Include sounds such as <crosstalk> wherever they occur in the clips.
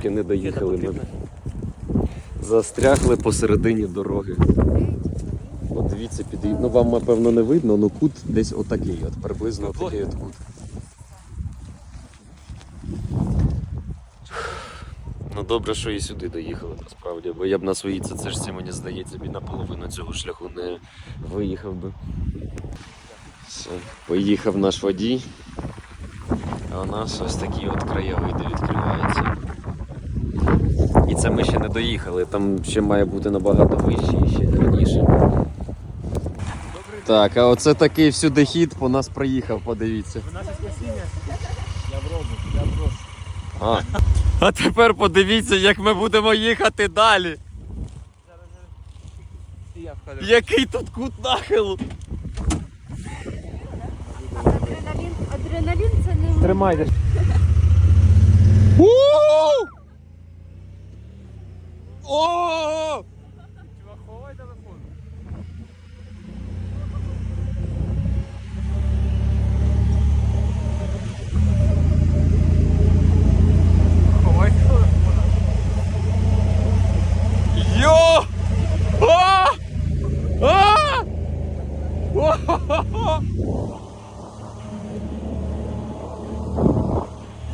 трошки не доїхали ми. Застрягли посередині дороги. От дивіться, під... ну вам напевно не видно, ну кут десь отакий, от приблизно отакий от кут. Ну добре, що і сюди доїхали насправді, бо я б на своїй цецешці, мені здається, б і наполовину цього шляху не виїхав би. Все, поїхав наш водій, а у нас ось такі от краєвиди відкриваються. Це ми ще не доїхали, там ще має бути набагато вище і ще раніше. Так, а оце такий всюди хід по нас проїхав, подивіться. Я в роду, я в. А. а тепер подивіться, як ми будемо їхати далі. Я. Який тут кут нахилу. Адреналін, адреналін це не Тримайте. О! Чувак, ховай телефон. Ховай телефон. Йо! А! А! О!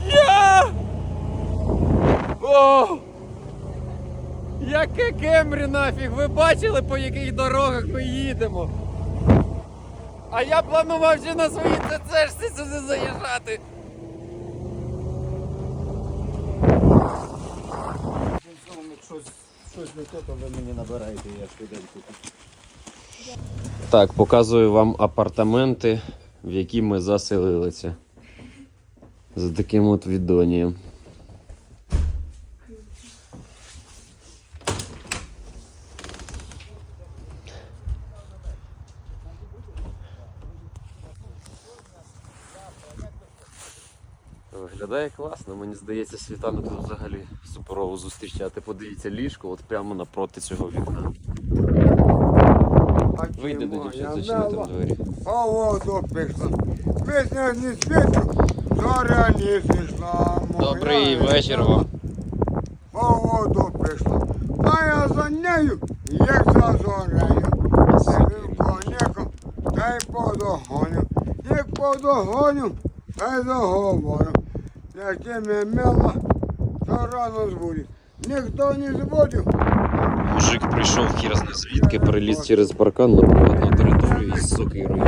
Є! О! Яке Кемрі нафіг? Ви бачили, по яких дорогах ми їдемо? А я планував ще на своїй ЦЦшці сюди заїжджати. Щось, щось не то, то ви мені набираєте, я швиденько. Так, показую вам апартаменти, в які ми заселилися. За таким от відонієм. Виглядає класно, мені здається, світанок тут взагалі суперово зустрічати. Подивіться ліжко, от прямо напроти цього вікна. Вийди до дівчат, зачини там двері. Поводу пішла. Пісня не світу, зоря не зійшла. Добрий вечір вам. Поводу пішла. А я за нею, як за зорею. Коняком, та й подогоню. Як подогоню, та й заговорю. Якими мила, то рано збудить. Ніхто не збудив. Мужик прийшов хір зна звідки, переліз через паркан на приватну територію із сокирою.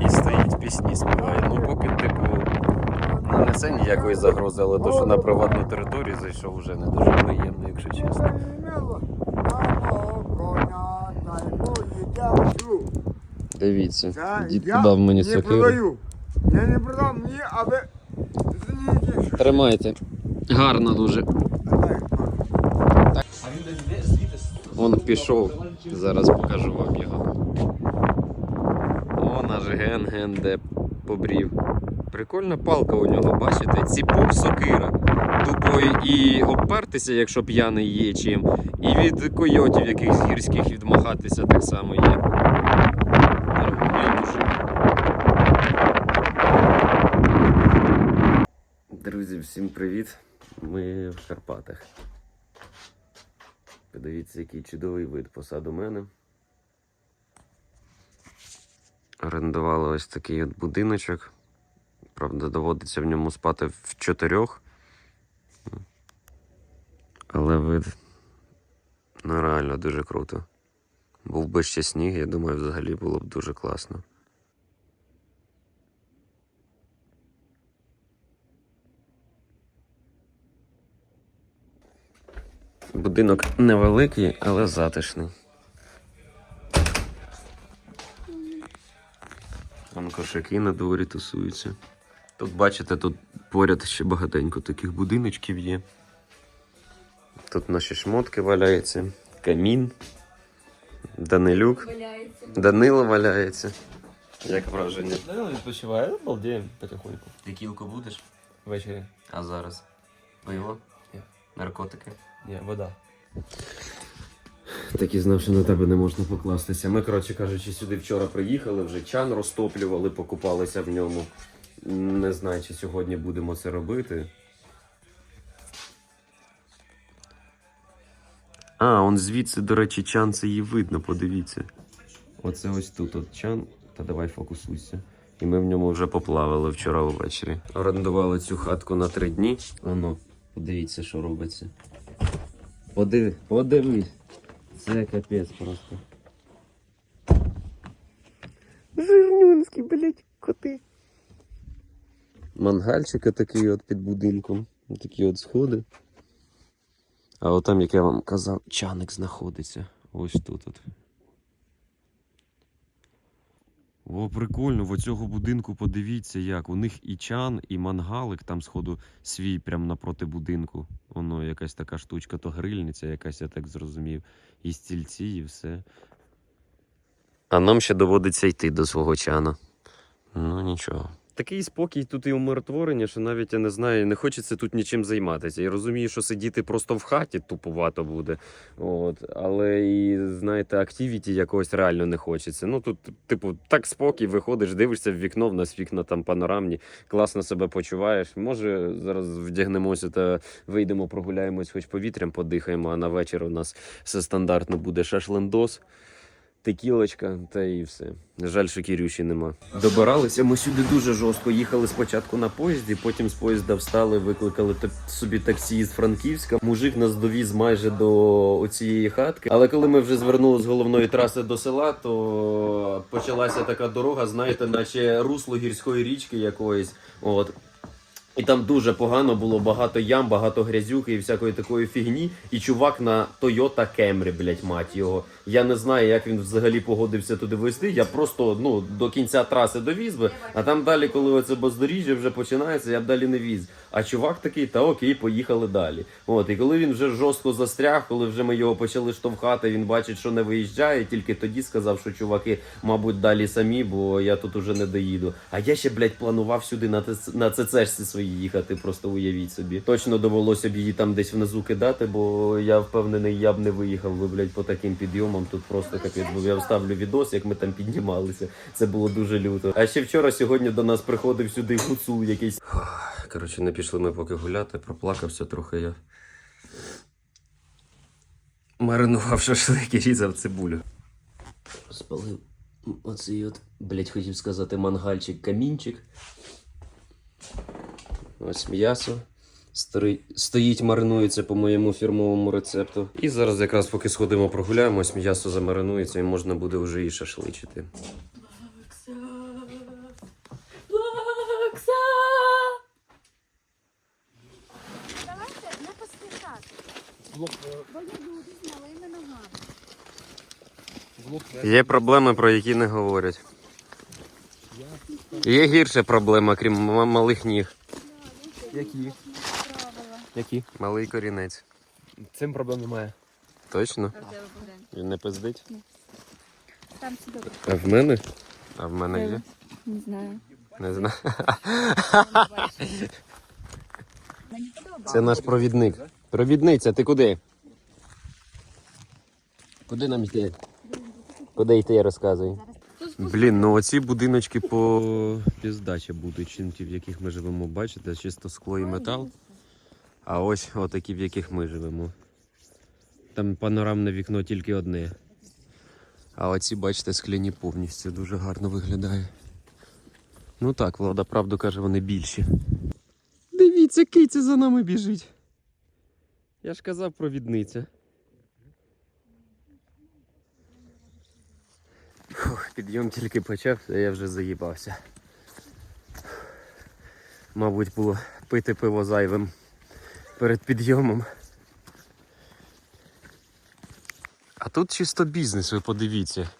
І стоїть пісні співає. Ну поки типу не несе ніякої загрози, але то, що на приватну територію зайшов вже не дуже приємно, якщо чесно. Дивіться, дід подав мені сокиру. Я не продав мені, аби зліки. Тримайте. Гарно дуже. Он пішов. Зараз покажу вам його. О, наш ген-ген де побрів. Прикольна палка у нього, бачите? Ціпок сокира. Тупою і обпертися, якщо п'яний є чим. І від койотів якихось гірських відмахатися так само є. Нормальний мужик. Друзі, всім привіт! Ми в Карпатах. Подивіться, який чудовий вид посаду мене. Орендували ось такий от будиночок. Правда, доводиться в ньому спати в чотирьох. Але вид ну, реально дуже круто. Був би ще сніг, я думаю, взагалі було б дуже класно. Будинок невеликий, але затишний. Вон кошаки на дворі тусуються. Тут, бачите, тут поряд ще багатенько таких будиночків є. Тут наші шмотки валяються, камін, Данилюк, валяється. Данило валяється. Як враження? Ну, відпочиває, балдіємо потихоньку. Текілку будеш? Ввечері. А зараз? Пиво? Наркотики. Ні, вода. Так і знав, що на тебе не можна покластися. Ми, коротше кажучи, сюди вчора приїхали, вже чан розтоплювали, покупалися в ньому. Не знаю, чи сьогодні будемо це робити. А, он звідси, до речі, чан це її видно, подивіться. Оце ось тут от чан. Та давай фокусуйся. І ми в ньому вже поплавали вчора ввечері. Орендували цю хатку на три дні. Воно подивіться, що робиться. Подиви, подивись. Це капець просто. Жирнюнські, блять, коти. Мангальчик такий от під будинком. Такі от сходи. А от там, як я вам казав, чаник знаходиться. Ось тут. От. О, прикольно, в оцього будинку подивіться як. У них і чан, і мангалик там, сходу, свій прямо напроти будинку. Воно якась така штучка, то грильниця якась, я так зрозумів. І стільці, і все. А нам ще доводиться йти до свого чана. Ну нічого. Такий спокій тут і умиротворення, що навіть я не знаю, не хочеться тут нічим займатися. Я розумію, що сидіти просто в хаті тупувато буде. От, але і знаєте, активіті якогось реально не хочеться. Ну тут, типу, так спокій, виходиш, дивишся в вікно, в нас вікна там панорамні, класно себе почуваєш. Може, зараз вдягнемося та вийдемо, прогуляємось, хоч повітрям подихаємо, а на вечір у нас все стандартно буде шашлендос. Текілочка, та і все. Жаль, що Кірюші нема. Добиралися ми сюди дуже жорстко. Їхали спочатку на поїзді, потім з поїзда встали, викликали собі таксі з Франківська. Мужик нас довіз майже до оцієї хатки. Але коли ми вже звернули з головної траси до села, то почалася така дорога, знаєте, наче русло гірської річки якоїсь. От. І там дуже погано було, багато ям, багато грязюки і всякої такої фігні. І чувак на Toyota Camry, блять, мать його. Я не знаю, як він взагалі погодився туди везти. Я просто ну до кінця траси довіз би, а там далі, коли оце бездоріжжя вже починається, я б далі не віз. А чувак такий, та окей, поїхали далі. От, і коли він вже жорстко застряг, коли вже ми його почали штовхати, він бачить, що не виїжджає. Тільки тоді сказав, що чуваки, мабуть, далі самі, бо я тут уже не доїду. А я ще, блядь, планував сюди на на ЦЦшці свої їхати, просто уявіть собі. Точно довелося б її там десь внизу кидати, бо я впевнений, я б не виїхав би, блядь, по таким підйомам. Тут просто капець. Бо я вставлю відос, як ми там піднімалися. Це було дуже люто. А ще вчора, сьогодні до нас приходив сюди гуцул якийсь. Коротше, не пішли ми поки гуляти, проплакався трохи я. Маринував шашлик і різав цибулю. Спалив оцей от, блять, хотів сказати, мангальчик, камінчик. Ось м'ясо. Стоїть, маринується по моєму фірмовому рецепту. І зараз якраз поки сходимо прогуляємось, м'ясо замаринується і можна буде вже і шашличити. Давайте не поспішати. Є проблеми, про які не говорять. Є гірша проблема, крім малих ніг. Які? Які? Малий корінець. Цим проблем немає. Точно? Він не пиздить? Там це добре. А в мене? А в мене є? Не знаю. Не знаю. Це наш провідник. Провідниця, ти куди? Куди нам йти? Куди йти, розказуй. Блін, ну оці будиночки по піздачі будуть, в яких ми живемо, бачите, чисто скло і метал. А ось отакі, в яких ми живемо. Там панорамне вікно тільки одне. А оці, бачите, скляні повністю дуже гарно виглядає. Ну так, влада правду каже, вони більші. Дивіться, киця за нами біжить. Я ж казав провідниця. Фух, підйом тільки почався, я вже заїбався. Мабуть, було пити пиво зайвим перед підйомом. А тут чисто бізнес, ви подивіться.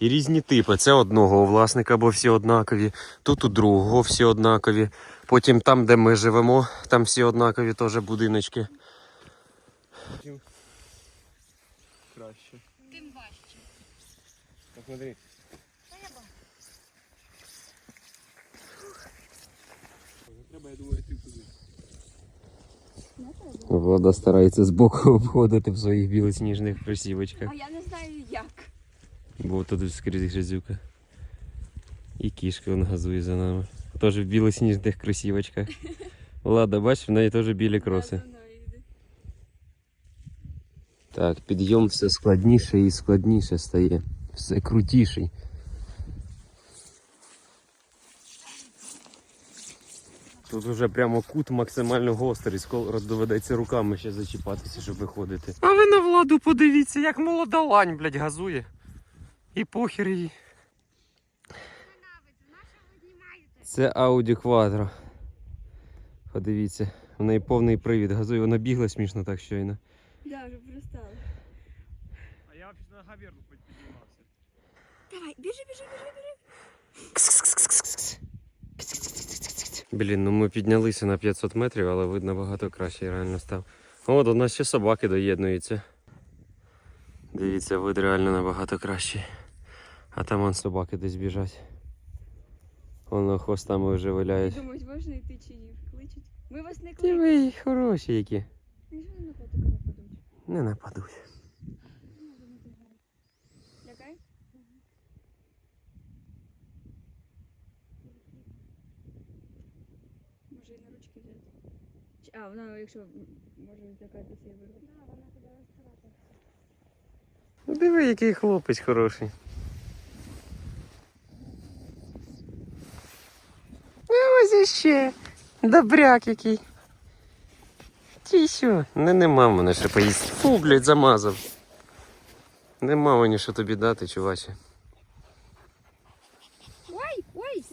І різні типи. Це одного власника, бо всі однакові. Тут у другого всі однакові. Потім там, де ми живемо, там всі однакові теж будиночки. Краще. Тим важче. Так, смотри. Треба, я думаю, йти туди. Влада старається збоку обходити в своїх білосніжних кросівочках. А я не знаю як. Бо тут скрізь грязюка. І кішка вон газує за нами. Теж в білосніжних кросівочках. <laughs> Влада, бачиш, в неї теж білі кроси. Так, підйом все складніше і складніше стає. Все крутіший. Тут уже прямо кут максимально гострий, скоро доведеться руками ще зачіпатися, щоб виходити. А ви на владу подивіться, як молода лань, блядь, газує. І похер їй. Це Audi Quattro. Подивіться, в неї повний привід газує, вона бігла смішно так щойно. Да, вже перестала. А я взагалі на Гаверну піднімався. Давай, біжи, біжи, біжи, біжи. Блін, ну ми піднялися на 500 метрів, але вид набагато краще реально став. О, до нас ще собаки доєднуються. Дивіться, вид реально набагато кращий. А там вон собаки десь біжать. Воно хвостами вже виляють. Думають, можна йти чи ні? Кличуть. Ми вас не кличемо. ви хороші які. Нічого не подуть. Не нападуть. Лякай? Може і на ручки взяти. Чи- А, вона, якщо може злякатися і вирвати. Да, вона тебе розтирати. Ну диви, який хлопець хороший. А ось іще. Добряк який. Ті що? Не нема мене ще поїсти. Фу, блядь, замазав. Нема мені що тобі дати, чуваче. Ой, ой!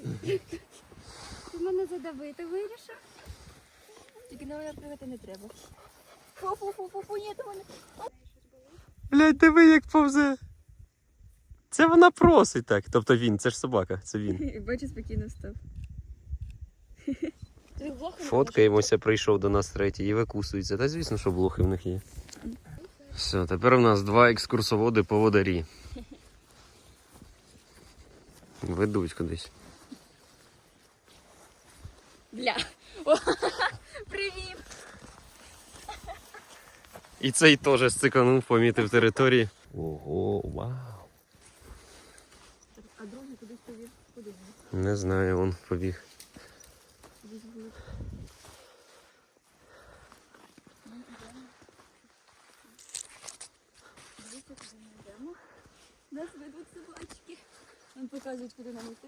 Ти мене задавити вирішив? Тільки на мене пригати не треба. Фу-фу-фу-фу, ні, то мене. Блядь, диви, як повзе. Це вона просить так. Тобто він, це ж собака, це він. <laughs> Бачу, спокійно став. Фоткаємося, прийшов до нас третій і викусується. Та звісно, що блохи в них є. Все, тепер у нас два екскурсоводи по водарі. Ведуть кудись. Бля. <laughs> О, Привіт! І цей теж стиканув, помітив території. Ого, вау. А другий кудись повів? Куди? Не знаю, он побіг. Нас ведуть собачки. Нам показують, куди нам йти.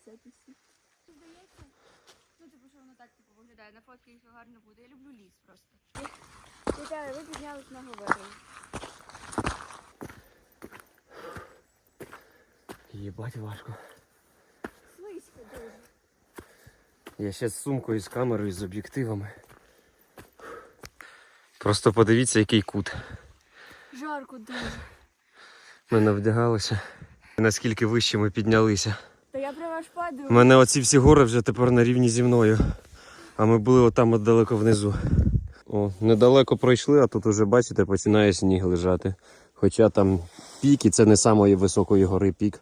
Все пісі. Здається, ну типу, що воно так типу виглядає. На фотки їх гарно буде. Я люблю ліс просто. Вітаю, ви піднялись на Говерлі. Єбать важко. Слизько дуже. Я ще з сумкою, з камерою, з об'єктивами. Просто подивіться, який кут. Жарко дуже. Ми навдягалися. Наскільки вище ми піднялися. Та я прямо аж падаю. У мене оці всі гори вже тепер на рівні зі мною. А ми були отам от далеко внизу. О, недалеко пройшли, а тут уже, бачите, починає сніг лежати. Хоча там пік, і це не самої високої гори пік.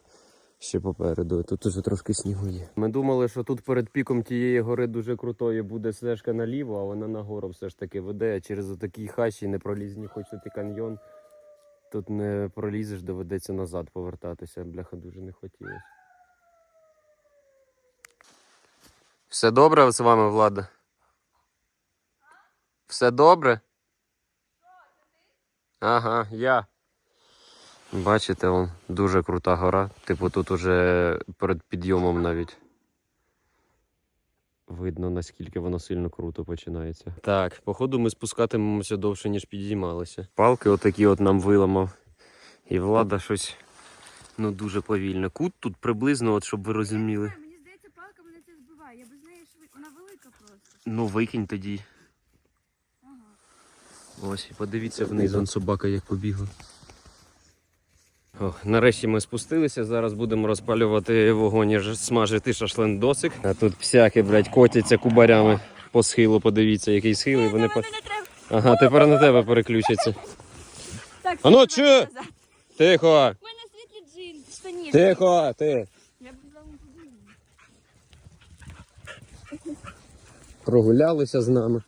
Ще попереду. Тут уже трошки снігу є. Ми думали, що тут перед піком тієї гори дуже крутої буде стежка наліво, а вона нагору все ж таки веде. А через отакий хащі непролізні, хоч тут і каньйон. Тут не пролізеш, доведеться назад повертатися. Бляха дуже не хотілося. Все добре з вами, Влада? Все добре? Ага, я. Бачите, он дуже крута гора. Типу тут уже перед підйомом навіть. Видно, наскільки воно сильно круто починається. Так, походу ми спускатимемося довше, ніж підіймалися. Палки отакі от нам виламав. І влада щось ну дуже повільно. Кут тут приблизно, от щоб ви розуміли. Мені здається, палка мене це збиває. Я без неї швидко. Вона велика просто. Ну, викинь тоді. Ага. Ось, і подивіться вниз, он собака як побігла. О, нарешті ми спустилися. Зараз будемо розпалювати вогонь і смажити шашлендосик. А тут всяке, блядь, котяться кубарями по схилу. Подивіться, який схил. І вони по... Не треба. Ага, тепер на тебе переключаться. Так, А ну, назад. Тихо! У мене світлі джин. Штаніжки. Тихо! Ти! Я б з вами поділила. Прогулялися з нами.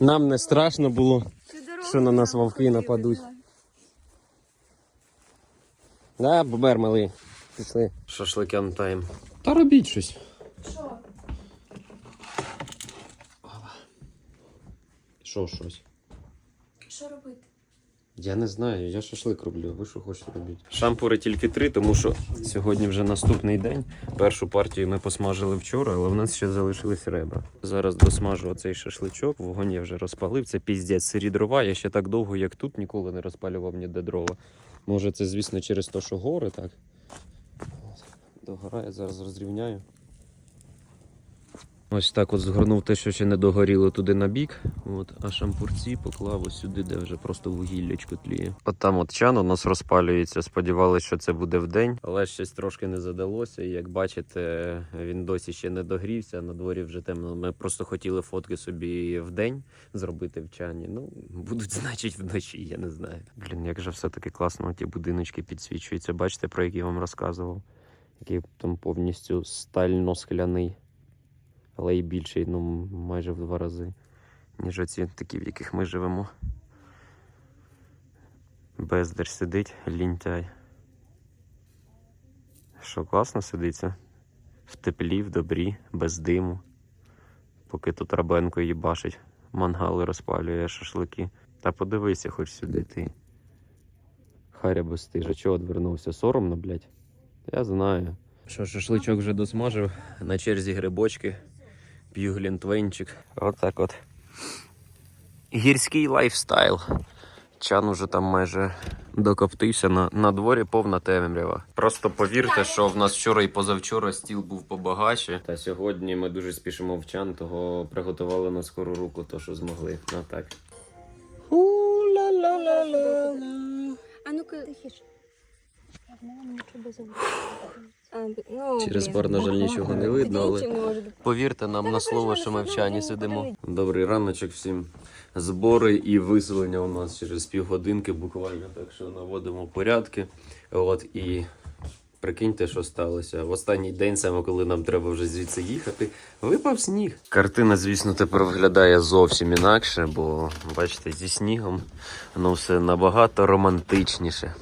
Нам не страшно було. що на нас вовки нападуть. да. Бобер малий. Пішли. Шашликян тайм. Та робіть щось. Що? Що щось? Що робити? Я не знаю, я шашлик роблю. Ви що хочете робити? Шампури тільки три, тому що сьогодні вже наступний день. Першу партію ми посмажили вчора, але в нас ще залишились ребра. Зараз досмажу оцей шашличок. Вогонь я вже розпалив. Це піздець сирі дрова. Я ще так довго, як тут, ніколи не розпалював ніде дрова. Може, це, звісно, через те, що гори, так? Догорає, зараз розрівняю. Ось так от згорнув те, що ще не догоріло туди на бік. От, а шампурці поклав ось сюди, де вже просто вугіллячко тліє. От там от чан у нас розпалюється. Сподівалися, що це буде вдень, але щось трошки не задалося. І як бачите, він досі ще не догрівся. На дворі вже темно. Ми просто хотіли фотки собі вдень зробити в чані. Ну, будуть, <laughs> значить, вночі, я не знаю. Блін, як же все-таки класно ті будиночки підсвічуються. Бачите, про які я вам розказував? Який там повністю стально-скляний але і більший, ну майже в два рази, ніж оці такі, в яких ми живемо. Бездар сидить, лінтяй. Що класно сидиться? В теплі, в добрі, без диму. Поки тут рабенко їбашить, мангали розпалює, шашлики. Та подивися хоч сюди ти. Харя безстижа, чого одвернувся? Соромно, блядь? Я знаю. Що, шашличок вже досмажив, на черзі грибочки п'ю глінтвейнчик. Отак от. Гірський лайфстайл. Чан уже там майже докоптився. На, на дворі повна темрява. Просто повірте, що в нас вчора і позавчора стіл був побагаче. Та сьогодні ми дуже спішимо в чан, того приготували на скору руку то, що змогли. Ну так. А ну-ка. Тихіше. Ну, Через бар, на жаль, нічого не видно, але повірте нам на слово, що ми в чані сидимо. Добрий раночок всім. Збори і виселення у нас через півгодинки буквально, так що наводимо порядки. От і прикиньте, що сталося. В останній день, саме коли нам треба вже звідси їхати, випав сніг. Картина, звісно, тепер виглядає зовсім інакше, бо бачите, зі снігом воно все набагато романтичніше.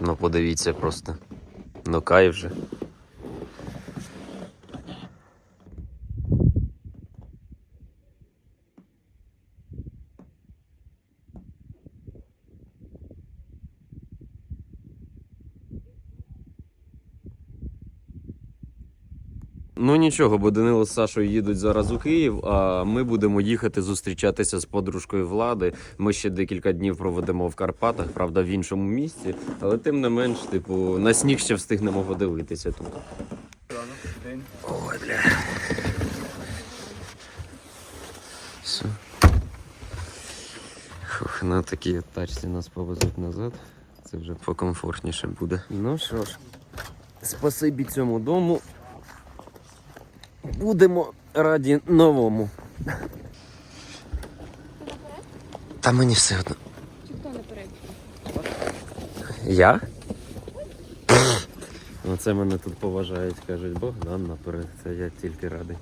Ну, подивіться просто. Ну, кайф вже. Ну нічого, бо Данило з Сашою їдуть зараз у Київ, а ми будемо їхати зустрічатися з подружкою влади. Ми ще декілька днів проведемо в Карпатах, правда, в іншому місці, але тим не менш, типу, на сніг ще встигнемо подивитися тут. Ой, бля. Все. Фух, на такій тачці нас повезуть назад. Це вже покомфортніше буде. Ну що ж, спасибі цьому дому. Будемо раді новому. Та мені все одно. Хто наперед? Я? Оце мене тут поважають, кажуть, Богдан наперед. Це я тільки радий.